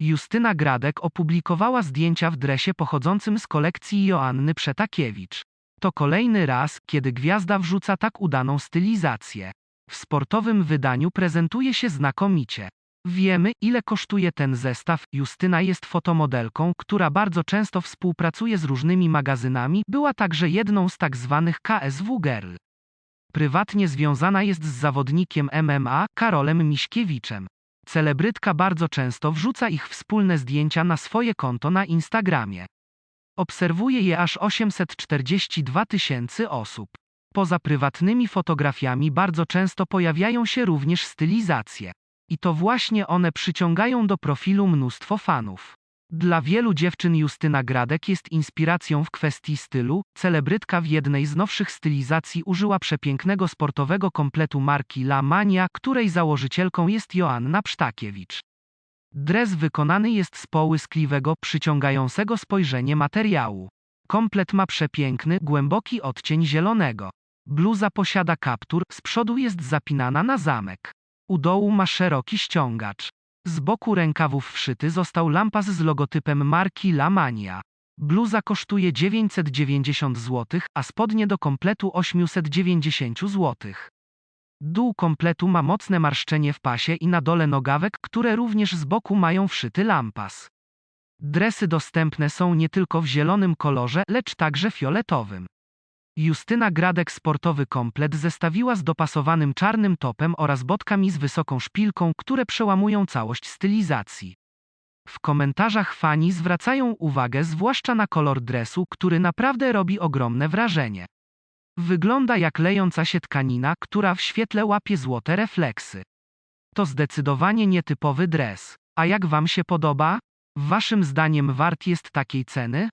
Justyna Gradek opublikowała zdjęcia w dresie pochodzącym z kolekcji Joanny Przetakiewicz. To kolejny raz, kiedy gwiazda wrzuca tak udaną stylizację. W sportowym wydaniu prezentuje się znakomicie. Wiemy, ile kosztuje ten zestaw. Justyna jest fotomodelką, która bardzo często współpracuje z różnymi magazynami, była także jedną z tak zwanych KSW Girl. Prywatnie związana jest z zawodnikiem MMA, Karolem Miśkiewiczem. Celebrytka bardzo często wrzuca ich wspólne zdjęcia na swoje konto na Instagramie. Obserwuje je aż 842 tysięcy osób. Poza prywatnymi fotografiami bardzo często pojawiają się również stylizacje. I to właśnie one przyciągają do profilu mnóstwo fanów. Dla wielu dziewczyn Justyna Gradek jest inspiracją w kwestii stylu. Celebrytka w jednej z nowszych stylizacji użyła przepięknego sportowego kompletu marki La Mania, której założycielką jest Joanna Psztakiewicz. Dres wykonany jest z połyskliwego, przyciągającego spojrzenie materiału. Komplet ma przepiękny, głęboki odcień zielonego. Bluza posiada kaptur, z przodu jest zapinana na zamek. U dołu ma szeroki ściągacz. Z boku rękawów wszyty został lampas z logotypem marki La Mania. Bluza kosztuje 990 zł, a spodnie do kompletu 890 zł. Dół kompletu ma mocne marszczenie w pasie i na dole nogawek, które również z boku mają wszyty lampas. Dresy dostępne są nie tylko w zielonym kolorze, lecz także fioletowym. Justyna Gradek sportowy komplet zestawiła z dopasowanym czarnym topem oraz botkami z wysoką szpilką, które przełamują całość stylizacji. W komentarzach fani zwracają uwagę zwłaszcza na kolor dresu, który naprawdę robi ogromne wrażenie. Wygląda jak lejąca się tkanina, która w świetle łapie złote refleksy. To zdecydowanie nietypowy dres. A jak wam się podoba? Waszym zdaniem wart jest takiej ceny?